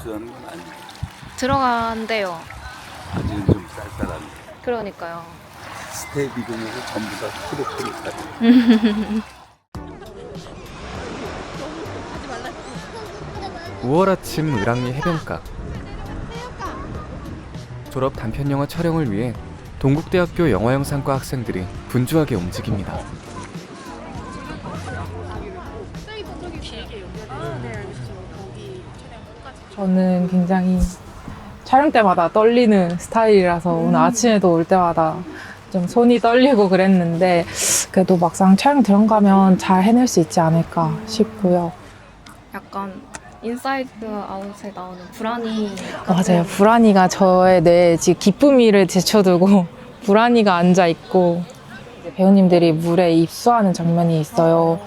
입수하는 건 아니고 들어간대요. 아직은 좀 쌀쌀한 그러니까요. 스텝 이동해서 전부 다 푸릇푸릇하게 5월 아침 을왕리 해변가 졸업 단편 영화 촬영을 위해 동국대학교 영화영상과 학생들이 분주하게 움직입니다. 저는 굉장히 촬영 때마다 떨리는 스타일이라서 오늘 아침에도 올 때마다 좀 손이 떨리고 그랬는데 그래도 막상 촬영 들어가면 잘 해낼 수 있지 않을까 싶고요. 약간 인사이드 아웃에 나오는 불안이 맞아요. 불안이가 저의 뇌에 지금 기쁨이를 제쳐두고 불안이가 앉아 있고 배우님들이 물에 입수하는 장면이 있어요.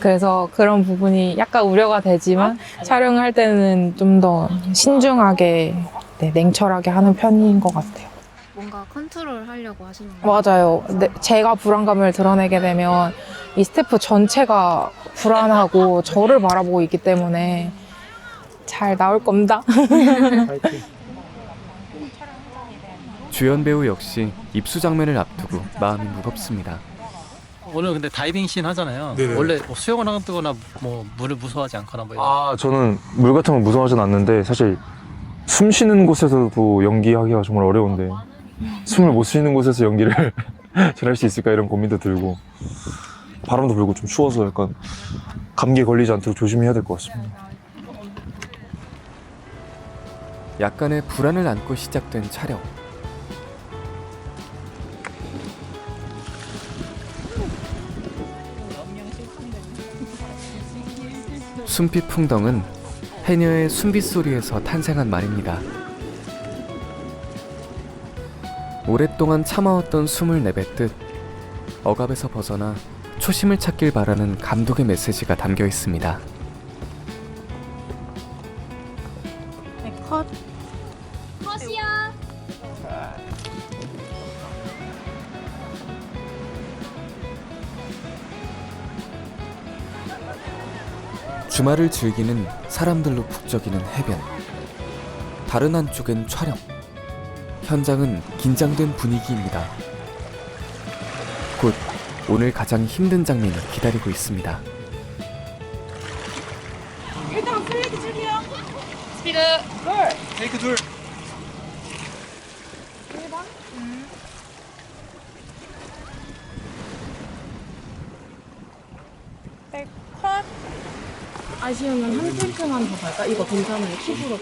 그래서 그런 부분이 약간 우려가 되지만 촬영을 할 때는 좀 더 신중하게 네, 냉철하게 하는 편인 것 같아요. 뭔가 컨트롤 하려고 하시는 거예요. 맞아요. 네, 제가 불안감을 드러내게 되면 이 스태프 전체가 불안하고 저를 바라보고 있기 때문에 잘 나올 겁니다. 주연 배우 역시 입수 장면을 앞두고 마음이 무겁습니다. 오늘 근데 다이빙 씬 하잖아요. 네네. 원래 뭐 수영을 하거나 뭐 물을 무서워하지 않거나 뭐 이런. 아 저는 물 같은 거 무서워하진 않는데 사실 숨 쉬는 곳에서도 연기하기가 정말 어려운데 숨을 못 쉬는 곳에서 연기를 잘 할 수 있을까 이런 고민도 들고 바람도 불고 좀 추워서 약간 감기에 걸리지 않도록 조심해야 될 것 같습니다. 약간의 불안을 안고 시작된 촬영. 숨빛 풍덩은 해녀의 숨빛 소리에서 탄생한 말입니다. 오랫동안 참아왔던 숨을 내뱉듯 억압에서 벗어나 초심을 찾길 바라는 감독의 메시지가 담겨 있습니다. 주말을 즐기는 사람들로 북적이는 해변. 다른 한쪽엔 촬영. 현장은 긴장된 분위기입니다. 곧 오늘 가장 힘든 장면이 기다리고 있습니다. 아쉬우면 한 탱크만 더 갈까? 이거 괜찮아요. 킥으로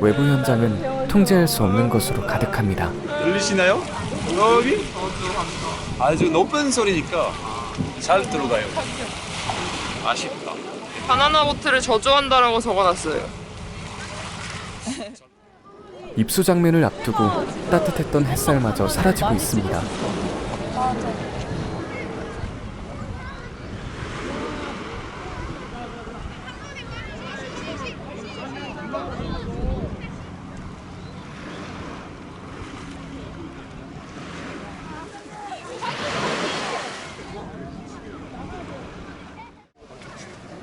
외부 현장은 통제할 수 없는 것으로 가득합니다. 들리시나요? 여기 아주 높은 소리니까 잘 들어가요. 아쉽다. 바나나 보트를 저주한다라고 적어놨어요. 입수 장면을 앞두고 따뜻했던 햇살마저 사라지고 있습니다.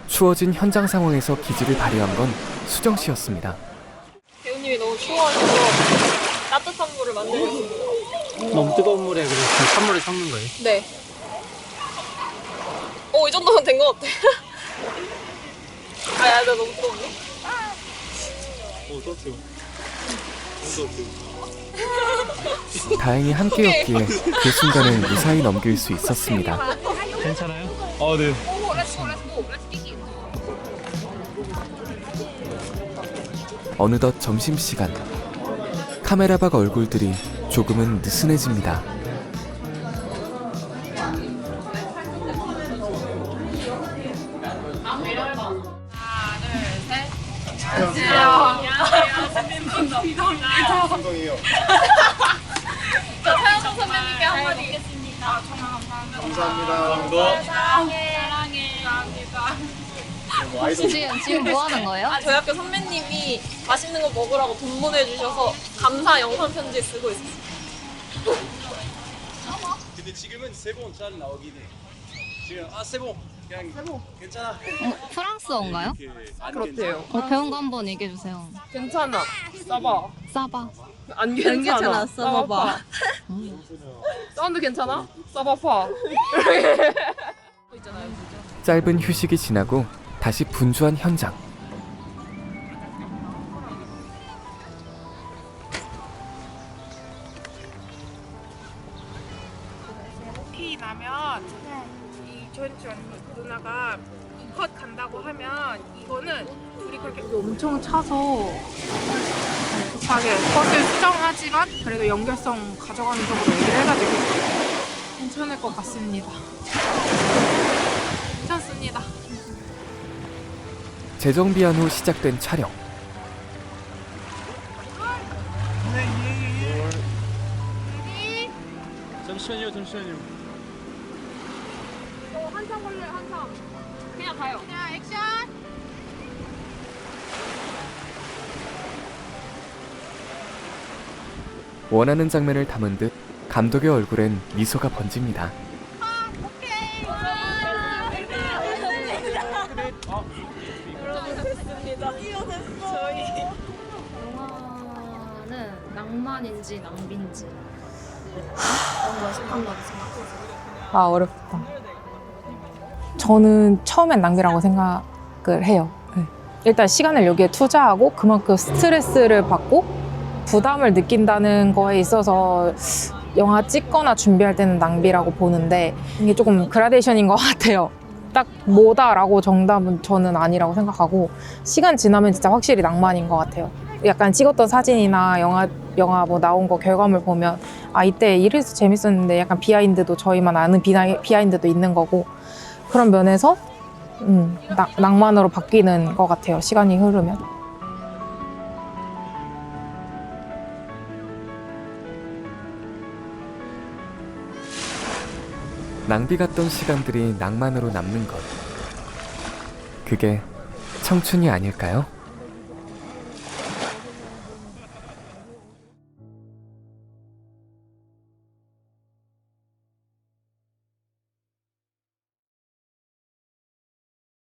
추워진 현장 상황에서 기질을 발휘한 건 수정 씨였습니다. 배우님이 너무 추워하셔서 따뜻한 물을 만들었습니다. 너무 뜨거운 물에 그래서 찬물을 섞는 거예요. 네. 오, 이 정도면 된 것 같아. 아, 야, 나 너무 뜨거운데? 다행히 함께였기에 그 순간을 무사히 넘길 수 있었습니다. 괜찮아요? 아 네. 어느덧 점심시간. 카메라박 얼굴들이 조금은 느슨해집니다. 지금 지금 뭐 하는 거예요? 아, 저희 학교 선배님이 맛있는 거 먹으라고 돈 보내주셔서 감사 영상 편지 쓰고 있어요. 근데 지금은 세번 잘 나오긴 해. 지금 아 세 번. 어, 프랑스어인가요? 그렇대요. 어, 배운 거 한번 얘기해 주세요. 괜찮아. 써봐. 싸바. 안 괜찮아. 써봐봐. 사운드 괜찮아? 써봐봐. 짧은 휴식이 지나고 다시 분주한 현장. 오케이 나면 이 조연치 언니 누나가 컷 간다고 하면 이거는 우리 그렇게 엄청 차서 급하게 컷을 수정하지만 그래도 연결성 가져가는 쪽으로 얘기를 해가지고 괜찮을 것 같습니다. 괜찮습니다. 재정비한 후 시작된 촬영. 잠시만요, 잠시만요. 한참 걸려요, 한참. 그냥 가요. 자 액션. 원하는 장면을 담은 듯 감독의 얼굴엔 미소가 번집니다. 영화는 낭만인지 낭비인지 어떤 걸 생각하세요? 아 어렵다. 저는 처음엔 낭비라고 생각을 해요. 네. 일단 시간을 여기에 투자하고 그만큼 스트레스를 받고 부담을 느낀다는 거에 있어서 영화 찍거나 준비할 때는 낭비라고 보는데 이게 조금 그라데이션인 것 같아요. 딱 뭐다라고 정답은 저는 아니라고 생각하고 시간 지나면 진짜 확실히 낭만인 것 같아요. 약간 찍었던 사진이나 영화 영화 뭐 나온 거 결과물 보면 아 이때 이래서 재밌었는데 약간 비하인드도 저희만 아는 비하, 비하인드도 있는 거고 그런 면에서 음, 나- 낭만으로 바뀌는 것 같아요 시간이 흐르면 낭비 같던 시간들이 낭만으로 남는 것. 그게 청춘이 아닐까요?